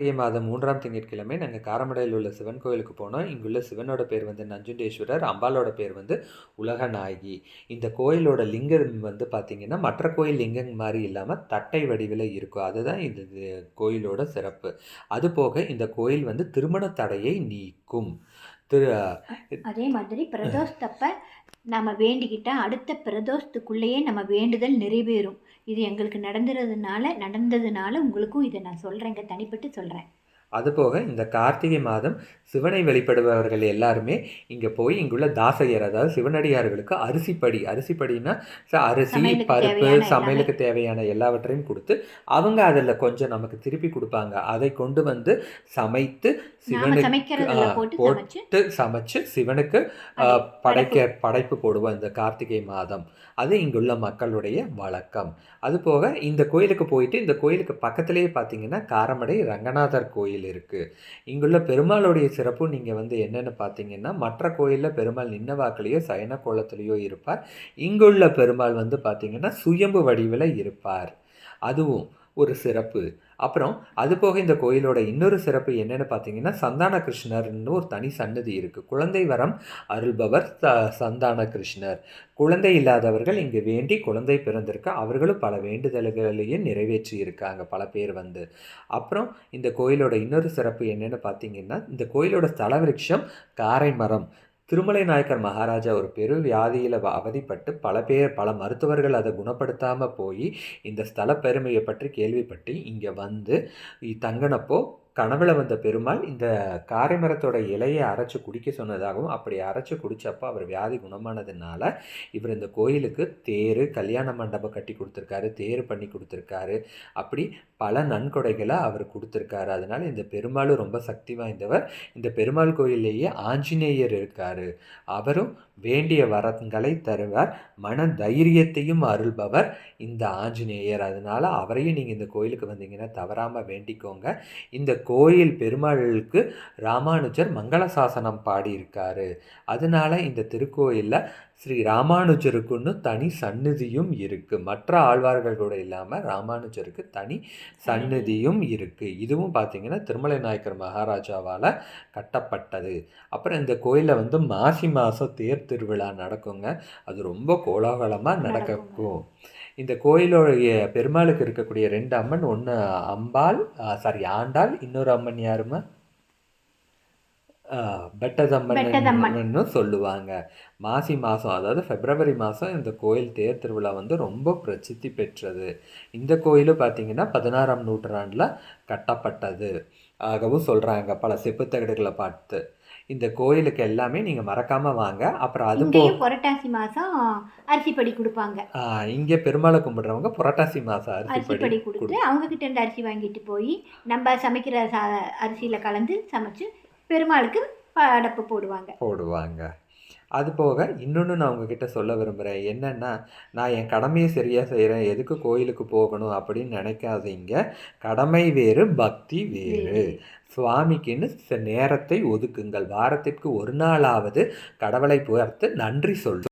கார்த்திகை மாதம் மூன்றாம் திங்கட்கிழமை நாங்கள் காரமடையில் உள்ள சிவன் கோயிலுக்கு போனோம். இங்குள்ள சிவனோட பேர் வந்து நஞ்சுண்டேஸ்வரர் அம்பாலோட பேர் வந்து உலகநாயகி. இந்த கோயிலோட லிங்கம் வந்து பார்த்திங்கன்னா மற்ற கோயில் லிங்கம் மாதிரி இல்லாமல் தட்டை வடிவில் இருக்கும். அதுதான் இந்த கோயிலோட சிறப்பு. அதுபோக இந்த கோயில் வந்து திருமண தடையை நீக்கும். திரு அதே மாதிரி பிரதோஷத்தப்ப நம்ம வேண்டிக்கிட்டால் அடுத்த பிரதோஷத்துக்குள்ளேயே நம்ம வேண்டுதல் நிறைவேறும். இது எங்களுக்கு நடந்துறதுனால நடந்ததுனால உங்களுக்கும் இதை நான் சொல்கிறேங்க தனிப்பட்டு சொல்கிறேன் அதுபோக இந்த கார்த்திகை மாதம் சிவனை வழிபடுபவர்கள் எல்லாருமே இங்கே போய் இங்குள்ள தாசையர் அதாவது சிவனடியார்களுக்கு அரிசிப்படி அரிசிப்படினா ச- அரிசி பருப்பு சமையலுக்கு தேவையான எல்லாவற்றையும் கொடுத்து அவங்க அதில் கொஞ்சம் நமக்கு திருப்பி கொடுப்பாங்க. அதை கொண்டு வந்து சமைத்து சிவனுக்கு போட்டு சமைச்சு சிவனுக்கு படைக்க படைப்பு போடுவோம் இந்த கார்த்திகை மாதம். அது இங்குள்ள மக்களுடைய வழக்கம். அதுபோக இந்த கோயிலுக்கு போயிட்டு இந்த கோயிலுக்கு பக்கத்திலேயே பார்த்தீங்கன்னா காரமடை ரங்கநாதர் கோயில் இருக்குது இங்குள்ள பெருமாளுடைய சிறப்பு நீங்கள் வந்து என்னென்னு பார்த்தீங்கன்னா மற்ற கோயிலில் பெருமாள் நின்ன வாக்கிலேயோ சயன கோலத்திலேயோ இருப்பார். இங்குள்ள பெருமாள் வந்து பார்த்திங்கன்னா சுயம்பு வடிவில் இருப்பார். அதுவும் ஒரு சிறப்பு. அப்புறம் அது போக இந்த கோயிலோட இன்னொரு சிறப்பு என்னென்னு பார்த்தீங்கன்னா சந்தான கிருஷ்ணர்னு ஒரு தனி சன்னதி இருக்குது குழந்தை வரம் அருள்பவர் ச சந்தான கிருஷ்ணர் குழந்தை இல்லாதவர்கள் இங்கே வேண்டி குழந்தை பிறந்திருக்கு அவர்களும் பல வேண்டுதல்களையும் நிறைவேற்றி இருக்காங்க பல பேர் வந்து. அப்புறம் இந்த கோயிலோட இன்னொரு சிறப்பு என்னென்னு பார்த்தீங்கன்னா இந்த கோயிலோட ஸ்தல விருட்சம் காரை மரம் திருமலை நாயக்கர் மகாராஜா ஒரு பெரு வியாதியில் அவதிப்பட்டு பல பேர் பல மருத்துவர்கள் அதை குணப்படுத்தாமல் போய் இந்த ஸ்தல பெருமையை பற்றி கேள்விப்பட்டு இங்கே வந்து தங்கினப்போ கனவுல வந்த பெருமாள் இந்த காரைமரத்தோட இலையை அரைச்சு குடிக்க சொன்னதாகவும் அப்படி அரைச்சு குடித்தப்போ அவர் வியாதி குணமானதுனால இவர் இந்த கோயிலுக்கு தேர் கல்யாண மண்டபம் கட்டி கொடுத்துருக்காரு தேர் பண்ணி கொடுத்துருக்காரு. அப்படி பல நன்கொடைகளை அவர் கொடுத்துருக்காரு. அதனால இந்த பெருமாளும் ரொம்ப சக்தி வாய்ந்தவர். இந்த பெருமாள் கோயிலேயே ஆஞ்சநேயர் இருக்காரு. அவரும் வேண்டிய வரங்களை தருவார். மன தைரியத்தையும் அருள்பவர் இந்த ஆஞ்சநேயர். அதனால அவரையும் நீங்கள் இந்த கோயிலுக்கு வந்தீங்கன்னா தவறாமல் வேண்டிக்கோங்க. இந்த கோயில் பெருமாளுக்கு ராமானுஜர் மங்கள சாசனம் பாடியிருக்காரு. அதனால இந்த திருக்கோயிலில் ஸ்ரீ ராமானுஜருக்குன்னு தனி சந்நிதியும் இருக்குது மற்ற ஆழ்வார்கள் கூட இல்லாமல் ராமானுஜருக்கு தனி சந்நிதியும் இருக்குது இதுவும் பார்த்தீங்கன்னா திருமலை நாயக்கர் மகாராஜாவால் கட்டப்பட்டது. அப்புறம் இந்த கோயிலில் வந்து மாசி மாதம் தேர் திருவிழா நடக்குங்க. அது ரொம்ப கோலாகலமாக நடக்கும். இந்த கோயிலோடைய பெருமாளுக்கு இருக்கக்கூடிய ரெண்டு அம்மன் ஒன்று அம்பாள் சாரி ஆண்டாள் இன்னொரு அம்மன் யாருமா. பெட்டதம்மன்னு சொல்லுவாங்க. மாசி மாதம் அதாவது பிப்ரவரி மாதம் இந்த கோயில் தேர் திருவிழா வந்து ரொம்ப பிரசித்தி பெற்றது. இந்த கோயிலும் பார்த்தீங்கன்னா பதினாறாம் நூற்றாண்டில் கட்டப்பட்டது. ஆகவும் சொல்கிறாங்க பல செப்புத்தகடுகளை பார்த்து. இந்த கோயிலுக்கு எல்லாமே நீங்கள் மறக்காமல் வாங்க. அப்புறம் அது புரட்டாசி மாதம் அரிசிப்படி கொடுப்பாங்க. இங்கே பெருமாளை கும்பிடுறவங்க புரட்டாசி மாதம் அரிசிப்படி அரிசிப்படி கொடுத்து அவங்க கிட்ட இருந்து அரிசி வாங்கிட்டு போய் நம்ம சமைக்கிற சா அரிசியில் கலந்து சமைச்சு பெருமாளுக்கு அடப்பு போடுவாங்க. போடுவாங்க. அது போக இன்னொன்று நான் உங்ககிட்ட சொல்ல விரும்புகிறேன் என்னென்னா நான் என் கடமையை சரியாக செய்கிறேன் எதுக்கு கோயிலுக்கு போகணும் அப்படின்னு நினைக்காதீங்க. கடமை வேறு பக்தி வேறு. சுவாமிக்குன்னு நேரத்தை ஒதுக்குங்கள். வாரத்திற்கு ஒரு நாளாவது கடவுளை பார்த்து நன்றி சொல்லு